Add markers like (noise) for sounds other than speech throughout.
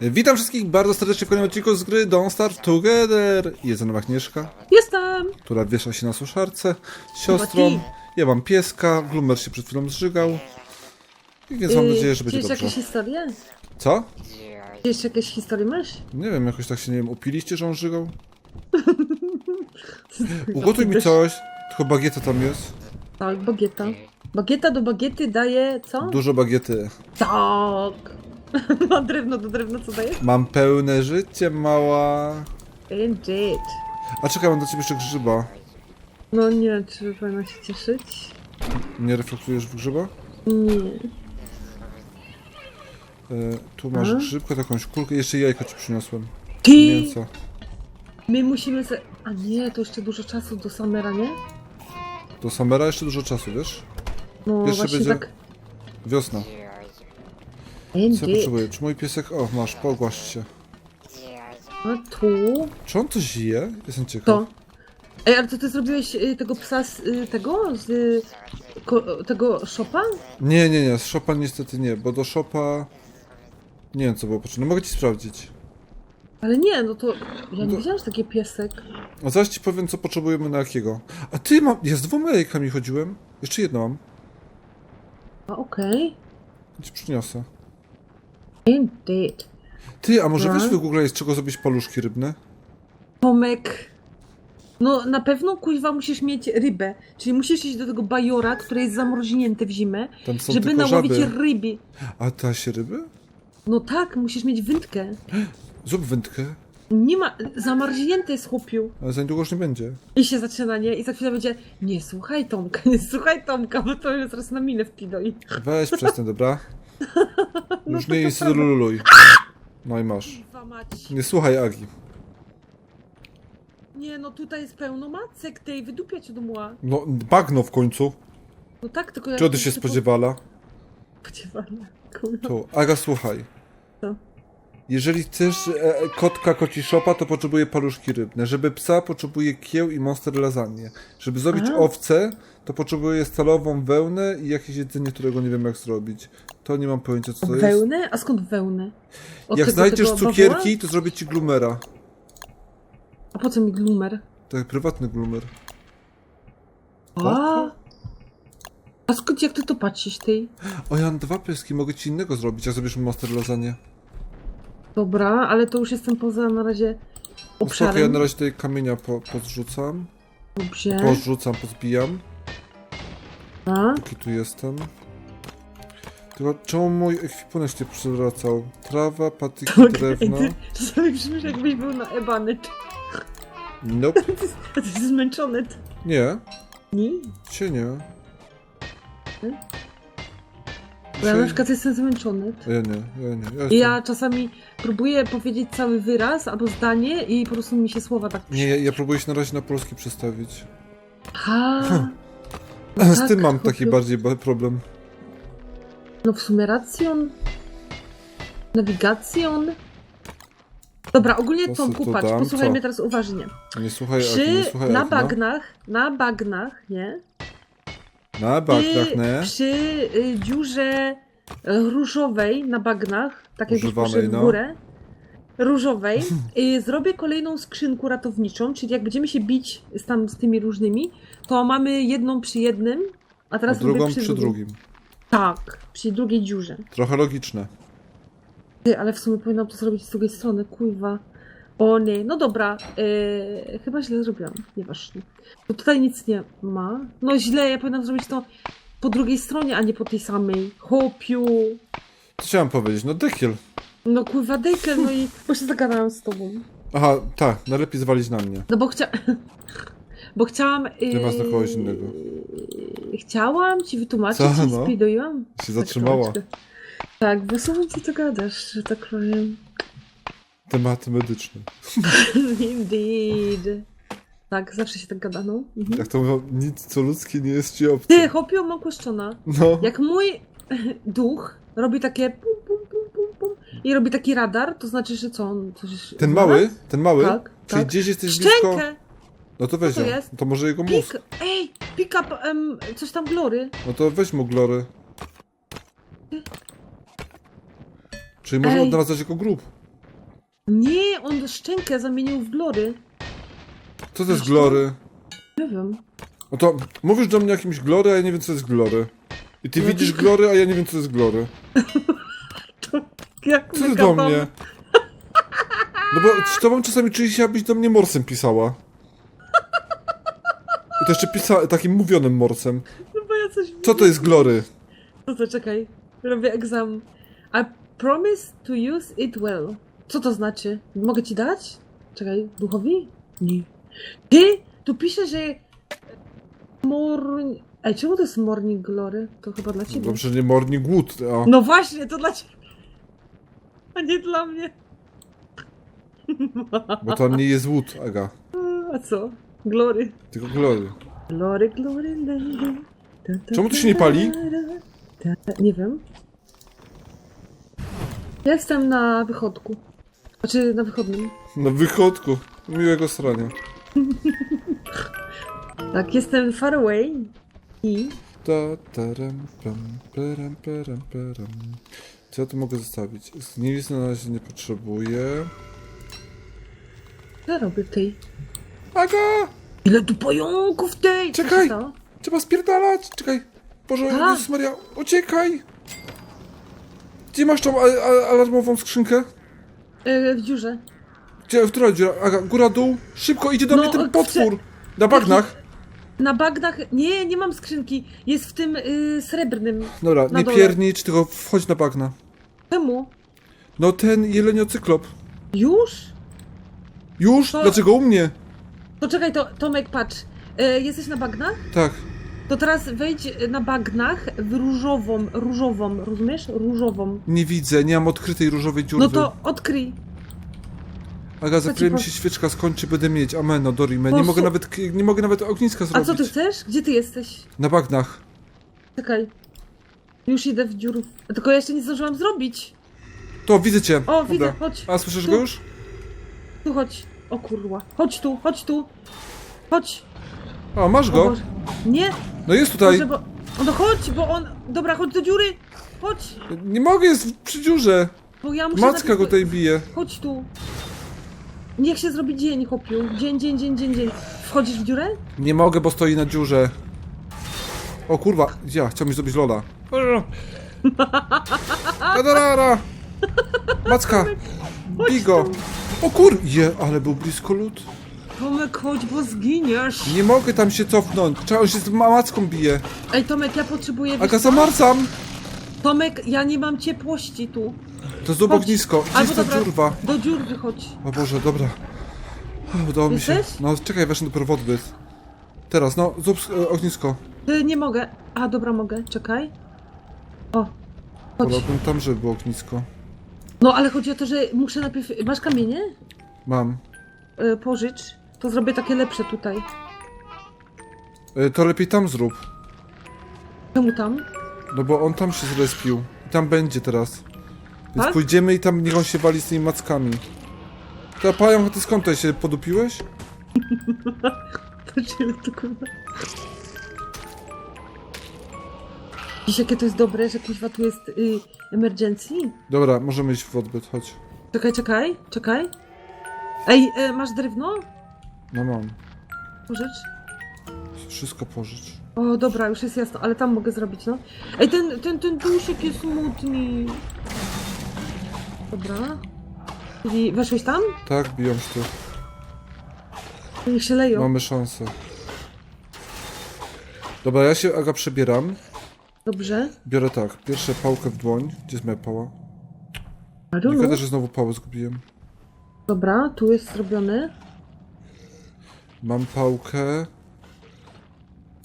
Witam wszystkich bardzo serdecznie w kolejnym odcinku z gry Don't Start Together. Jest ze mną Agnieszka, Jestem! która wiesza się na suszarce z siostrą. Chyba Ja mam pieska, Gloomer się przed chwilą zżygał. I Więc mam Yy, nadzieję, że będzie dobrze. jakieś historie? Co? Wiesz jakieś historie masz? Nie wiem, jakoś tak się, nie wiem, upiliście, że on żygał? (laughs) Ugotuj mi coś, tylko bagieta tam jest. Tak, bagieta. Bagieta do bagiety daje co? Dużo bagiety. Tak! (laughs) A drewno do drewna co daje? Mam pełne życie, mała. Indeed. A czekaj, mam do ciebie jeszcze grzyba. No nie, czy powinna się cieszyć? Nie reflektujesz w grzyba? Nie. E, tu masz A? grzybkę, jakąś kulkę, jeszcze jajko ci przyniosłem. Ty! Mięso. My musimy se... A nie, to jeszcze dużo czasu do Summera, nie? Do Summera jeszcze dużo czasu, wiesz? No Jeszcze właśnie będzie- tak. Wiosna. Co ja potrzebuję? Czy mój piesek... O, masz, pogłaszcz się. A tu... Czy on coś je? Jestem ciekaw. To. Ej, ale to ty zrobiłeś y, tego psa z y, tego? Z y, ko, tego szopa? Nie, nie, nie, z Shopa niestety nie, bo do Shopa... Nie wiem co było potrzebne, mogę ci sprawdzić. Ale nie, no to ja nie wiedziałam, że taki piesek. A zaraz ci powiem co potrzebujemy na jakiego. A ty mam... Ja z dwoma jajkami chodziłem. Jeszcze jedno mam. A okej. Ci przyniosę. Indeed. Ty, a może No. weź wygooglaj z czego zrobić paluszki rybne? Tomek. No na pewno kuźwa musisz mieć rybę. Czyli musisz iść do tego bajora, które jest zamroźnięte w zimę, żeby nałowić żaby. ryby. A ta się ryby? No tak, musisz mieć wędkę. Zrób wędkę, Nie ma. Zamarznięte jest chłopiu. ale za niedługo już nie będzie. I się zaczyna, nie? I za chwilę będzie. Nie słuchaj Tomka, (laughs) nie słuchaj Tomka, bo to jest zaraz na minę wpidoj. Weź (laughs) przestań, dobra? No Już to nie to luluj. No i masz. Kurwa mać. Nie słuchaj Agi. Nie no, tutaj jest pełno macek tej, wydupia cię do muła. No, bagno w końcu. No tak, tylko ja... Czego ty się spodziewala? Spodziewala. Kurwa. Tu, Aga, słuchaj. Jeżeli chcesz e, e, kotka koci szopa, to potrzebuje paluszki rybne. Żeby psa, potrzebuje kieł i monster lasagne. Żeby zrobić A. owcę, to potrzebuje stalową wełnę i jakieś jedzenie, którego nie wiem jak zrobić. To nie mam pojęcia co to jest. Wełnę? A skąd wełnę? Od Jak tego- znajdziesz tego cukierki, to zrobię ci glumera. A po co mi glumer? Tak, prywatny glumer. A, a skąd, jak ty to patrzysz, tej? O, ja mam dwa pieski, mogę ci innego zrobić, jak zrobisz monster lasagne. Dobra, ale to już jestem poza na razie No Spoko, ja obszarem. na razie tutaj kamienia po, pozrzucam. Dobrze. Pozrzucam, pozbijam. A? Póki tu jestem. Tylko czemu mój ekwipunek się przywracał? Trawa, patyki, drewno. Ej, (laughs) ty czasami brzmisz jakbyś był na ebany. Nope. A (laughs) ty jesteś zmęczony. Nie, Nie? się nie. Bo ja na przykład jestem zmęczony. Ja nie, ja nie. Ja jestem... ja czasami próbuję powiedzieć cały wyraz albo zdanie i po prostu mi się słowa tak... Nie, ja, ja próbuję się na razie na polski przestawić. Ha. (laughs) Z tak, tym mam taki bardziej ba- problem. No w sumie racjon. Nawigacjon. Dobra, ogólnie patrz, dam? posłuchaj mnie teraz uważnie. Nie słuchaj Przy, nie słuchaj na no. bagnach, na bagnach, nie? Na bagnach, nie? przy y, dziurze różowej na bagnach, tak jak Używanej, poszedł w no. górę, różowej, (laughs) y, zrobię kolejną skrzynkę ratowniczą, czyli jak będziemy się bić z, tam, z tymi różnymi, to mamy jedną przy jednym, a A teraz robię drugą przy, przy drugim. Tak, przy drugiej dziurze. Trochę logiczne. Ty, ale w sumie powinnam to zrobić z drugiej strony, kuźwa. O nie, no dobra, yy, chyba źle zrobiłam, nieważne. Bo tutaj nic nie ma. No źle, ja powinnam zrobić to po drugiej stronie, a nie po tej samej. Chopiu. Co chciałem powiedzieć? No dekiel. No kurwa, dekel, no i (laughs) bo się zagadałam z tobą. Aha, tak, najlepiej zwalić na mnie. No bo chcia... (laughs) Bo chciałam... Yy, Nie ma na kogoś innego. Chciałam ci wytłumaczyć Co, no? spidoiłam. Się zatrzymała. Tak, bo słucham, co ty gadasz, że tak powiem. Tematy medyczne. (laughs) Indeed. Tak, zawsze się tak gadano. Mhm. Jak to mówią, nic co ludzkie nie jest ci obce. Ty, chłopio, mam kłeszczona. No. Jak mój (laughs) duch robi takie pum, pum, pum, pum, pum i robi taki radar, to znaczy, że co on... Coś Ten mały, ten mały, Tak, czyli tak. gdzieś jesteś blisko... Szczękę! No to weź Co to ją. jest? To może jego mózg. Pik, ej, pick up, em, coś tam glory. No to weź mu glory. Czyli może Ej. odnaleźć jako grób. Nie, on szczękę zamienił w glory. Co to jest glory? Nie wiem. No to mówisz do mnie jakimś glory, a ja nie wiem co jest glory. I ty No widzisz glory, a ja nie wiem co jest glory. (laughs) Jak Co ty do gadamy. mnie? No bo z tobą czasami czuję się, abyś do mnie morsem pisała. I to jeszcze pisa takim mówionym morsem. No bo ja coś Co to jest glory? No to czekaj. Robię egzam. I promise to use it well. Co to znaczy? Mogę ci dać? Czekaj, duchowi? Nie. Ty? Tu pisze, że... Morning... Ej, czemu to jest morning glory? To chyba dla ciebie. Dobrze, nie morning wood, a... No właśnie, to dla ciebie. A nie dla mnie. (laughs) Bo to nie jest wood, Aga. A co? Glory. Tylko glory. Glory, glory. Ta, ta, Czemu to się nie pali? ta, ta. Nie wiem. Ja Jestem na wychodku. Znaczy na wychodnym. Na wychodku. Miłego strania. (laughs) Tak, jestem far away. I... Ta, taram, pam, peram, peram, peram. Co ja tu mogę zostawić? Nic na razie nie potrzebuję. Co ja robię w tej? Aga! Ile tu pająków tej? Co się Czekaj! stało? Trzeba spierdalać! Czekaj! Boże, Tak. Jezus Maria, uciekaj! Gdzie masz tą a, a, alarmową skrzynkę? E, w dziurze. Gdzie, w której dziura? Aga, góra, dół? Szybko, idzie do No, mnie ten potwór! Na bagnach! Na bagnach... Nie, nie mam skrzynki. Jest w tym y, srebrnym. Dobra, Na nie dole. piernicz, tylko wchodź na bagna. Czemu? No ten jeleniocyklop. Już? Już? To- Dlaczego u mnie? To czekaj, to, Tomek, patrz. E, jesteś na bagnach? Tak. To teraz wejdź na bagnach w różową, różową, rozumiesz? Różową. Nie widzę, nie mam odkrytej różowej dziury. No to odkryj. Aga, za chwilę mi się świeczka skończy, będę mieć ameno, dorime. Nie mogę nawet, nie mogę nawet ogniska A zrobić. co ty chcesz? Gdzie ty jesteś? Na bagnach. Czekaj. Już idę w dziurów. Tylko ja jeszcze nie zdążyłam zrobić. To, widzę cię. O, widzę, Dobra. chodź. A, słyszysz Tu. go już? Tu chodź. O kurwa. Chodź tu, chodź tu. Chodź. A, masz O go? Boże. Nie, No jest tutaj. Boże, bo... No chodź, bo on... Dobra, chodź do dziury. Chodź. Nie mogę, jest przy dziurze. Bo ja muszę... Macka najpierw- go tutaj bije. Chodź tu. Niech się zrobi dzień, chłopiu. Dzień, dzień, dzień, dzień, dzień. Wchodzisz w dziurę? Nie mogę, bo stoi na dziurze. O kurwa, ja chciał mi zrobić lola. Tadarara! Macka! Bij go! O kur... Je, ale był blisko lód. Tomek, chodź, bo zginiesz. Nie mogę tam się cofnąć. Trzeba, on się z ma- macką bije. Ej, Tomek, ja potrzebuję... wiesz Aga, co? zamarzam! Tomek, ja nie mam ciepłości tu. To jest obok nisko. Gdzie Albo jest ta dobra, dziurwa? Do dziur wychodź. O Boże, dobra. Udało mi się. Jesteś? No, czekaj, weszłem dopiero w odbyt. Teraz, no, zrób e, ognisko. Ty, nie mogę. A, dobra, mogę. Czekaj. O. Chodź. Wolałbym tam, żeby było ognisko. No, ale chodzi o to, że muszę najpierw... Masz kamienie? Mam. E, pożycz. To zrobię takie lepsze tutaj. E, To lepiej tam zrób. Czemu tam? No bo on tam się zrespił. I tam będzie teraz. Więc Tak? pójdziemy i tam niech on się wali z tymi mackami. Ta pająk, ty skąd tutaj się podupiłeś? Patrz, (laughs) ile to kurwa. Jakie to jest dobre, że kuźwa tu jest y, emergency? Dobra, możemy iść w odbyt, chodź. Czekaj, czekaj, czekaj. Ej, e, masz drewno? No mam. Pożycz. Wszystko pożycz. O, dobra, już jest jasno, ale tam mogę zrobić, no. Ej, ten, ten, ten duszek jest smutny. Dobra. Czyli weszłeś tam? Tak, biją się tu. Niech się leją. Mamy szansę. Dobra, ja się, Aga, przebieram. Dobrze. Biorę tak, pierwsze pałkę w dłoń. Gdzie jest moja pała? Nie gada, że znowu pałę zgubiłem. Dobra, tu jest zrobione. Mam pałkę.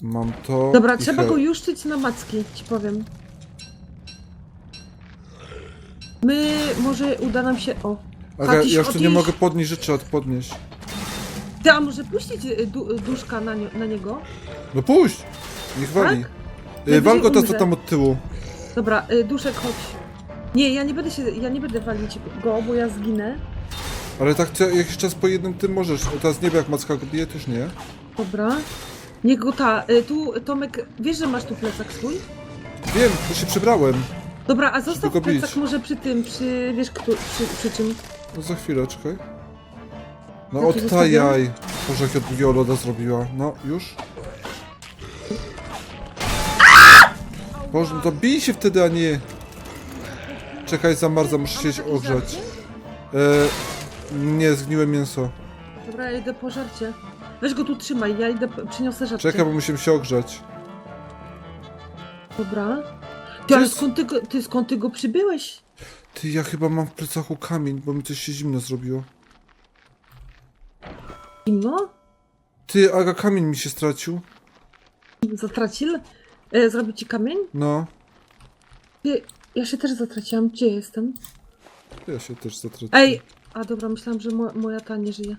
Mam to. Dobra, i trzeba he- go juszczyć na macki, ci powiem. My, może uda nam się... O. Aga, ja tu nie mogę podnieść rzeczy, od podnieść. Ty, a może puścić y, du, duszka na, nie, na niego? No puść! Niech wali. Tak? Y, Najwyżej Wal go to, co umrze. tam od tyłu. Dobra, y, duszek, chodź. Nie, ja nie będę się, ja nie będę walić go, bo ja zginę. Ale tak co jakiś czas po jednym tym możesz. Teraz nie wiem jak macka bije, też nie. Dobra. Niech go ta, y, tu Tomek, wiesz, że masz tu plecak swój? Wiem, to się przebrałem. Dobra, a zostaw go bić. plecak może przy tym, przy, wiesz, kto, przy, przy czym? No za chwilę, czekaj. No ci odtajaj. Boże, jak od drugiego loda zrobiła. No, już? Boże, no to bij się wtedy, a nie... Czekaj, zamarza, muszę się ogrzać. E, nie, zgniłe mięso. Dobra, ja idę po żarcie. Weź go tu trzymaj, ja idę, po- przyniosę żarcie. Czekaj, bo musimy się ogrzać. Dobra. Ty, ale skąd ty, go, ty skąd ty go przybyłeś? Ty, ja chyba mam w plecaku kamień, bo mi coś się zimno zrobiło. Zimno? Ty, Aga, kamień mi się stracił. Zatracił? E, zrobił ci kamień? No, Ty, ja się też zatraciłam. Gdzie jestem? ja się też zatraciłem. Ej! A dobra, myślałam, że mo moja ta nie żyje.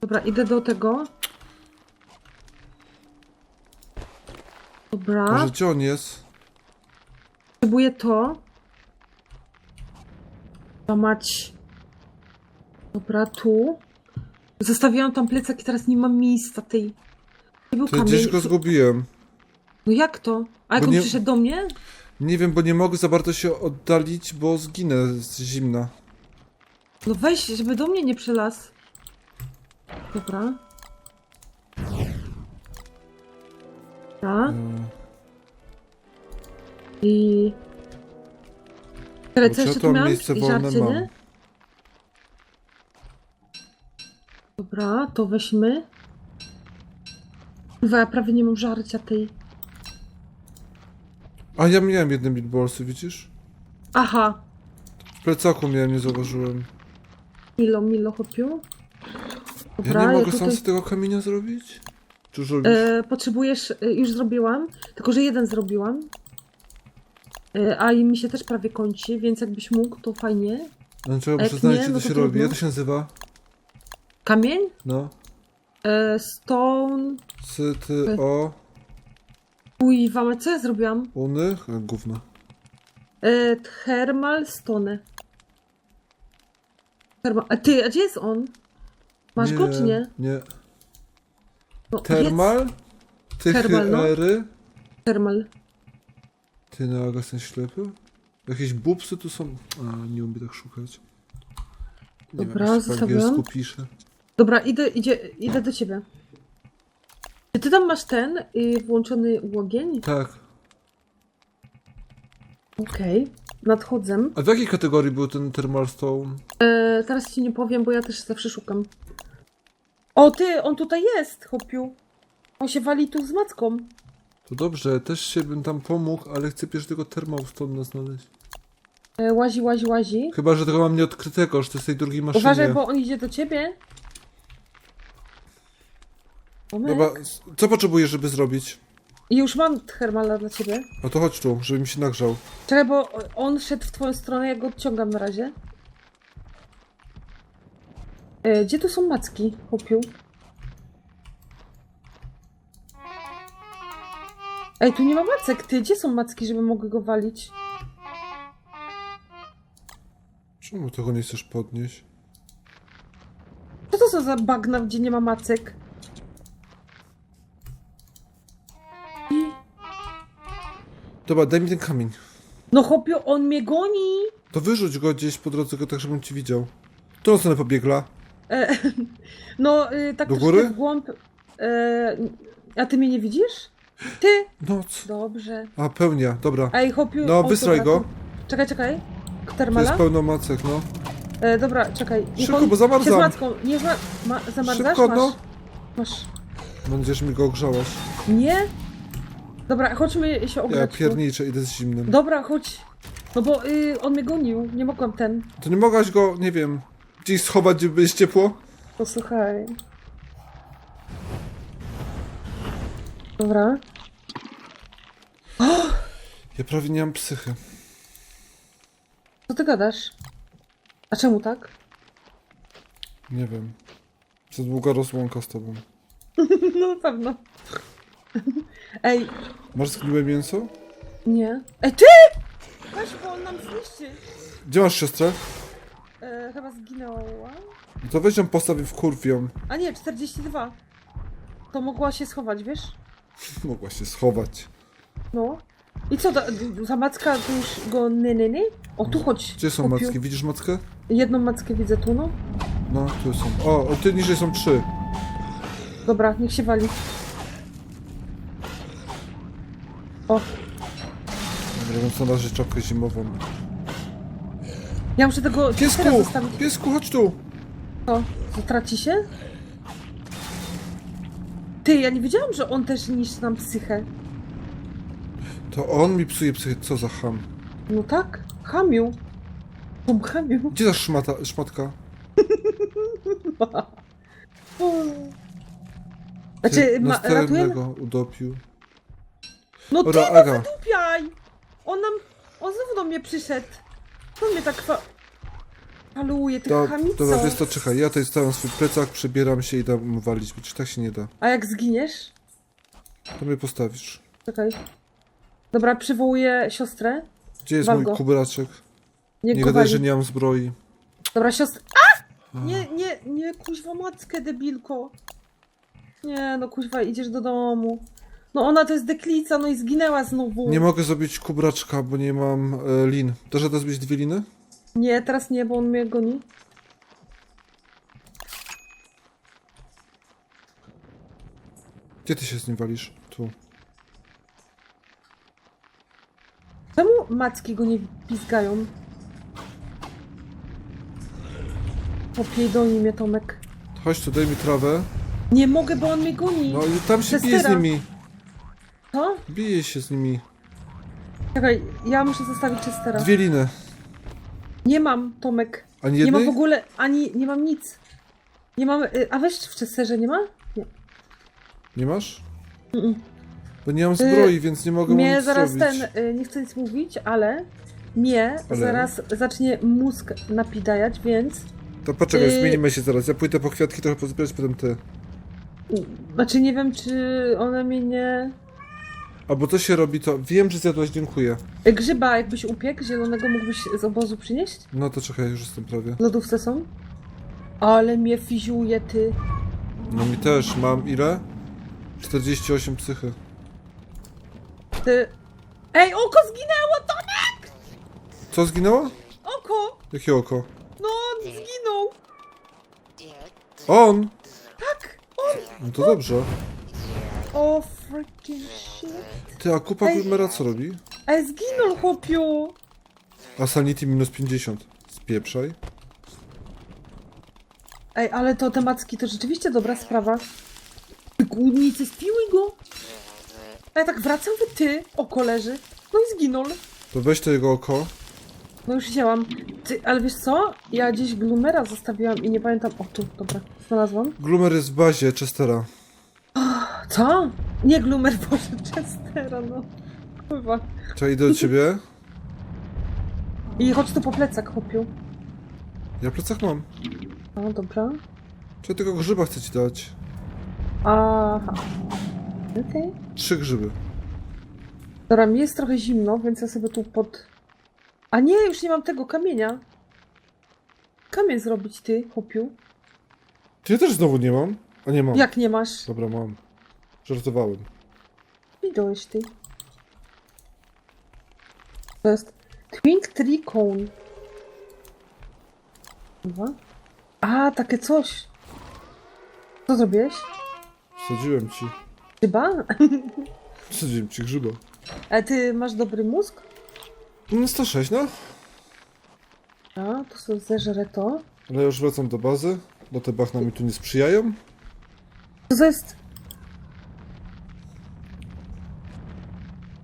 Dobra, idę do tego. Dobra, Może gdzie on jest? potrzebuję to. Mać. Dobra, tu. Zostawiłam tam plecak i teraz nie mam miejsca tej. Nie był Ty, kamień. gdzieś go zgubiłem. No jak to? A jak Bo on nie- przyszedł do mnie? Nie wiem, bo nie mogę za bardzo się oddalić, bo zginę z zimna. No weź, żeby do mnie nie przylazł. Dobra. E, I... Bo co jeszcze to tu miałam? miejsce I wolne żarcie, mam. Dobra, to weźmy. Kurwa, ja prawie nie mam żarcia tej. A ja miałem jedne meatballsy, widzisz? Aha, W plecaku miałem, nie zauważyłem. Milo, Milo, chopiu. Ja Dobra, nie ja, mogę sam tutaj... z tego kamienia zrobić? Czy już robisz? E, potrzebujesz, e, już zrobiłam, tylko że jeden zrobiłam. E, a i mi się też prawie kończy, więc jakbyś mógł, to fajnie. No, trzeba jak przyznać, nie, czy no to się robi. trudno. Jak to się nazywa? Kamień? No. E, stone. Ty, o, Uj, wamy, co ja zrobiłam? uny? E, Gówno. E, thermal stone. A ty, a gdzie jest on? Masz go czy nie? Nie. No, Termal? Ty, Thermal, no. ery? Jedz, thermal. Ty, no, Aga, jestem ślepy? Jakieś bubsy tu są? A, nie umiem tak szukać. Nie Dobra, wiem, zostawiam. pisze. Dobra, idę, idzie, idę do ciebie. Czy ty tam masz ten y, włączony łogień? Tak. Okej, nadchodzę. A w jakiej kategorii był ten Thermal Stone? E, teraz ci nie powiem, bo ja też zawsze szukam. O ty, on tutaj jest, chopiu. On się wali tu z macką. To dobrze, też się bym tam pomógł, ale chcę pierwszy tego Thermal Stone znaleźć. E, łazi, łazi, łazi. Chyba, że tego mam nieodkrytego, że to jest tej drugiej maszynie. Uważaj, bo on idzie do ciebie. Moment. Dobra, s- co potrzebujesz, żeby zrobić? I już mam thermala dla ciebie. No to chodź tu, żeby mi się nagrzał. Czekaj, bo on szedł w twoją stronę, ja go odciągam na razie. E, gdzie tu są macki, chopiu? Ej, tu nie ma macek, ty. Gdzie są macki, żeby mogły go walić? Czemu tego nie chcesz podnieść? Co to są za bagna, gdzie nie ma macek? Dobra, daj mi ten kamień. No chopiu, on mnie goni! To wyrzuć go gdzieś po drodze, go tak żebym ci widział. Którą stronę pobiegla? E, (laughs) no, y, tak Do troszkę góry? w głąb. E, a ty mnie nie widzisz? Ty! Noc. Dobrze. A, pełnia, dobra. Ej, chopiu... No, o, dobra, go. Czekaj, czekaj. To Termala? jest pełno macek, no. E, dobra, czekaj. Niech Szybko, on bo zamarzam. się Z macką. Nie za... Ma... Zamarzasz? Szybko, masz. no. Masz. Mam nadzieję, że mi go ogrzałaś. Nie? Dobra, chodźmy się Ja ograć. tu. pierniczę, idę z zimnym. Dobra, chodź. No bo y, on mnie gonił. Nie mogłam ten. To nie mogłaś go, nie wiem, gdzieś schować, żeby jest ciepło? Posłuchaj. Dobra. Ja prawie nie mam psychy. Co ty gadasz? A czemu tak? Nie wiem. Za długa rozłąka z tobą. (laughs) No na pewno. Ej, Masz zgniłe mięso? nie. Ej, ty! Weź, bo on nam zniszczy. Gdzie masz siostrę? E, chyba zginęła. No to weź ją postaw i wkurw ją. A nie, 42. To mogła się schować, wiesz? (laughs) Mogła się schować. No. I co, ta, ta macka to już go nie, nie, nie? O, tu chodź. Gdzie są macki? Widzisz mackę? Jedną mackę widzę tu, no. No, tu są. O, o ty niżej są trzy. Dobra, niech się wali. O, na razie czapkę zimową. ja muszę tego Piesku! teraz zostawić. Piesku, chodź tu! Co? Zatraci się? Ty, ja nie wiedziałam, że on też niszczy nam psychę. To on mi psuje psychikę. Co za ham. No tak, chamiu. Tom chamiu. Gdzie ta szmata, szmatka? (laughs) Znaczy, ma? Następnego udopił. No ty, Dobra, no Aga. wydupiaj! On nam, on znowu do mnie przyszedł. On mnie tak fa... faluje, ty Do, chamico. dobra, wiesz to czekaj, ja tutaj stawiam swój plecak, przebieram się i dam mu walić, bo czy tak się nie da. A jak zginiesz? To mnie postawisz. Czekaj. Dobra, przywołuję siostrę. Gdzie jest Wal mój go. kuberaczek? Nie, Nie go gadaj, że nie mam zbroi. Dobra, siostra... A! Nie, nie, nie, kuźwa matkę, debilko. Nie, no kuźwa, idziesz do domu. No ona to jest deklica, no i zginęła znowu. Nie mogę zrobić kubraczka, bo nie mam e, lin. Dasz radę zrobić dwie liny? Nie, teraz nie, bo on mnie goni. Gdzie ty się z nim walisz? Tu. Czemu macki go nie pizgają? Popierdoli mnie Tomek. Chodź tu, daj mi trawę. Nie mogę, bo on mnie goni. No i tam się bije z nimi. Co? Bije się z nimi. Czekaj, ja muszę zostawić Chestera. Dwie liny. Nie mam, Tomek. Ani Nie jednej? mam w ogóle, ani, nie mam nic. Nie mam, y, a weź w Chesterze nie ma? Nie. Nie masz? Mm-mm. Bo nie mam zbroi, więc nie mogę mu Mnie nic zaraz zrobić. ten, y, nie chcę nic mówić, ale mnie Ale? zaraz zacznie mózg napidajać, więc... To poczekaj, Yy. zmienimy się zaraz. Ja pójdę po kwiatki trochę pozbierać, potem ty. Znaczy nie wiem, czy one mnie nie... Albo co się robi, to wiem, że zjadłaś, dziękuję. Y, Grzyba jakbyś upiekł, zielonego mógłbyś z obozu przynieść? No to czekaj, już jestem prawie. W lodówce są? Ale mnie fiziuje, ty. No mi też, mam ile? 48 psychy. Ty... Ej, oko zginęło, Tomek! Co zginęło? Oko! Jakie oko? No, on zginął! On! Tak! On! No to dobrze. O, freaking shit. Ty, a kupa Ej. Co robi? Ej, zginął, chłopiu! A Sanity minus 50. Spieprzaj. Ej, ale to te macki to rzeczywiście dobra sprawa. Ty Głodnicy, spiłuj go! A ja tak wracam, wy ty, oko leży. No i zginął. To weź to jego oko. No już wzięłam. Ty, ale wiesz co? Ja gdzieś Glumera zostawiłam i nie pamiętam. O, tu, dobra, znalazłam. Glumer jest w bazie Chestera. Co? Nie Glumer, (laughs) Boże, Chestera, no. Kurwa. To idę do ciebie. I chodź tu po plecach, chłopiu. Ja plecach mam. No, dobra. Czy tego grzyba chcę ci dać? Aha. Okej. Trzy grzyby. Dobra, mi jest trochę zimno, więc ja sobie tu pod... A nie, już nie mam tego kamienia. Kamień zrobić, ty, chłopiu. Ty ja też znowu nie mam. A nie mam. Jak nie masz? Dobra, mam. Żartowałem. Widziałeś ty. To jest Twink Tree Cone. Chyba. A, takie coś. Co zrobiłeś? Wsadziłem ci. Chyba? (laughs) Wsadziłem ci grzyba. A ty masz dobry mózg? No 106, no. A, to sobie zeżrę to. Ale ja już wracam do bazy, bo te bachna mi tu nie sprzyjają. Co to jest?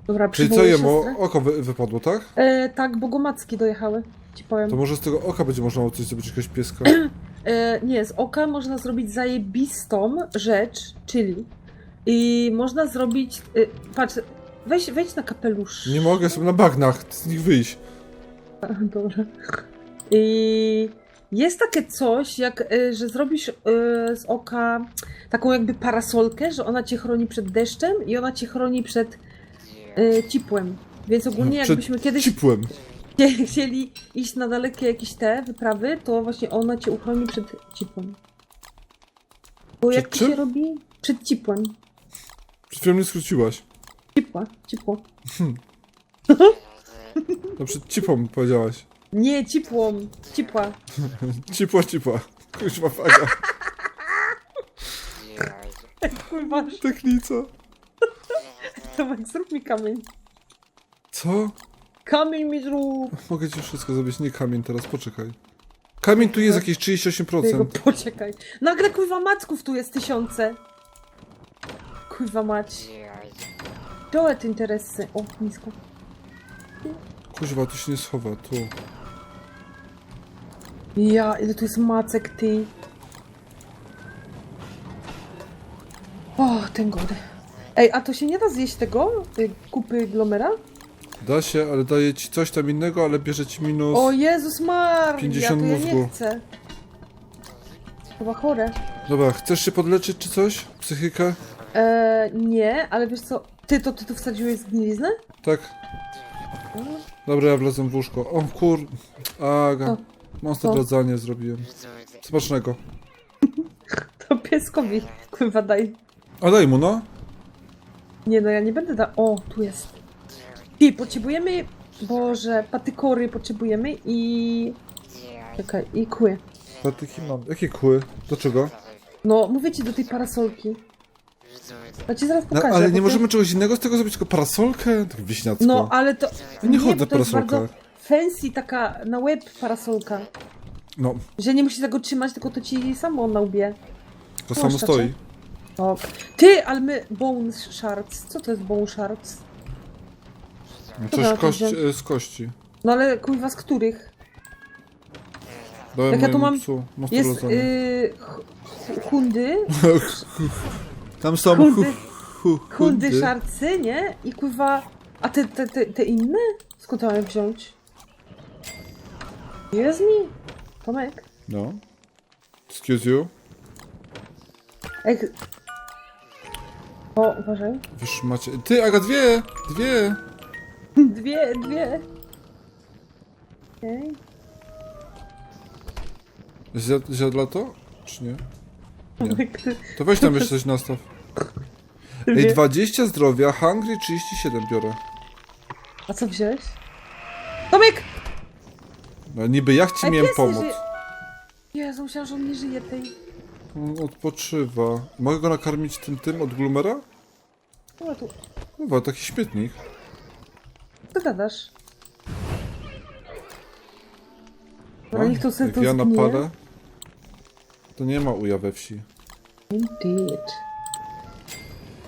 Dobra, Czyli co przywołuję jemu? siostrę. Oko wy, wypadło, tak? E, tak, bo go macki dojechały. Ci powiem. To może z tego oka będzie można coś zrobić, jakiegoś pieska. (clears throat) E, nie, z oka można zrobić zajebistą rzecz, czyli i można zrobić. E, patrz, weź, wejdź na kapelusz. Nie mogę, jestem na bagnach, z nich wyjść. Dobra. I jest takie coś, jak e, że zrobisz e, z oka taką jakby parasolkę, że ona cię chroni przed deszczem i ona cię chroni przed e, cipłem. Więc ogólnie Przed jakbyśmy kiedyś Cipłem. chcie- chcieli iść na dalekie jakieś te wyprawy, to właśnie ona cię uchroni przed cipłem. Bo Przed jak to czym? się robi? Przed cipłem. Przed chwilą mnie skróciłaś. Cipła, cipło. No przed cipą powiedziałaś. Nie, cipłą. Cipła. (laughs) Cipła, cipła. Kuźwa faga. (laughs) Kurwa, Technica. Tomek, zrób mi kamień. Co? Kamień mi zrób. Mogę ci wszystko zrobić, nie kamień teraz, poczekaj. Kamień tu jest jakieś 38%. Jego, poczekaj. Nagle kurwa macków tu jest tysiące. Kurwa mać. Dole te interesy. O, nisko. Kuźwa, tu się nie schowa, tu. Ja, ile tu jest macek, ty. O, ten gody. Ej, a to się nie da zjeść tego? Tej kupy glomera? Da się, ale daje ci coś tam innego, ale bierze ci minus... O Jezus Maria, 50 to ja mózgu. nie chcę. Chyba chore. Dobra, chcesz się podleczyć czy coś? Psychikę? Eee, nie, ale wiesz co, ty to ty tu wsadziłeś zgniliznę? Tak. Dobra, ja wlezłem w łóżko. O kur... Aga. O. Monster O. rodzanie zrobiłem. Smacznego. (laughs) To pieskowi, kurwa daj. A daj mu, no. Nie no, ja nie będę da... O, tu jest. Ty, potrzebujemy... Boże, patykory potrzebujemy i... Czekaj, i kły. Patyki mam. Jakie kły? Do czego? No, mówię ci do tej parasolki. Ja ci zaraz No, pokażę. ale bo nie to- możemy czegoś innego z tego zrobić, tylko parasolkę? Tak wiśniacko. No, ale to... Nie chodzę bo to jest parasolkach. bardzo fancy, taka na łeb parasolka. No, Że nie musisz tego trzymać, tylko to ci samo na łbie. to samo stoi. O. Ty, ale my... Bone shards. Co to jest bone shards? Coś Dobra, kość, to e, z kości. No ale kurwa z których? Dałem Jak ja tu mojemu mam- psu. Jest yy, ch- hundy, (laughs) Tam są hundy, hu, hundy szarcy, nie? I kurwa... A te, te, te, te inne? Skąd mam je wziąć? Jest mi? Tomek? No. Excuse you. Ej... O, uważaj. Wiesz, macie... Ty, Aga, dwie! Dwie! Dwie, dwie. Okej. Zjad, zjadła to? Czy nie? (laughs) Ty... To weź tam jeszcze coś nastaw. Ej, Dwie. 20 zdrowia, hungry 37 biorę. A co wziąłeś? Tomek! No niby jak ci Ej, miałem pies nie pomóc? żyje. Jezu, myślałam, że on nie żyje tej... On odpoczywa. Mogę go nakarmić tym tym od Gloomera? No tu, Chyba, taki śmietnik. co gadasz? A, niech to sobie jak to ja zgnie. napalę, to nie ma uja we wsi. Indeed.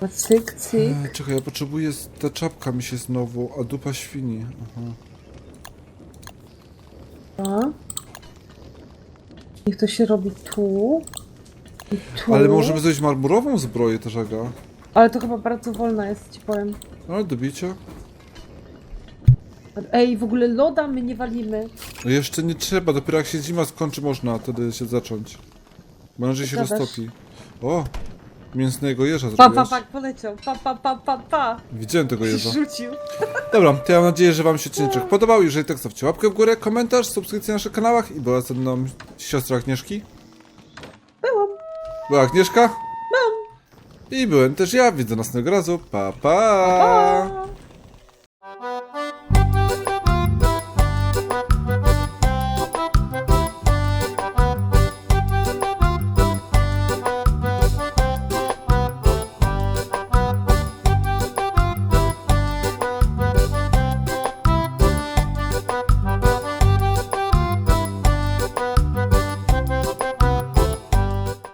No cyk, cyk. E, czekaj, ja potrzebuję... z- Ta czapka mi się znowu, a dupa świni. Aha. A. Niech to się robi tu. Tu. Ale możemy zrobić marmurową zbroję też, Aga. Ale to chyba bardzo wolna jest, ci powiem. Ale do bicia? Ej, w ogóle loda my nie walimy. No jeszcze nie trzeba, dopiero jak się zima skończy można wtedy się zacząć. Bo inaczej się Gadasz. roztopi. O! Mięsnego jeża Pa, pa, zrobiłeś. pa, poleciał. Pa, pa, pa, pa, pa. Widziałem tego jeża. (laughs) Rzucił. Dobra, to ja mam nadzieję, że wam się (laughs) odcinek podobał. Jeżeli tak, zostawcie łapkę w górę, komentarz, subskrypcję na naszych kanałach i była ze mną siostra Agnieszki. Była Agnieszka. Mam. I byłem też ja. Widzę następnego razu. Pa, pa. Pa.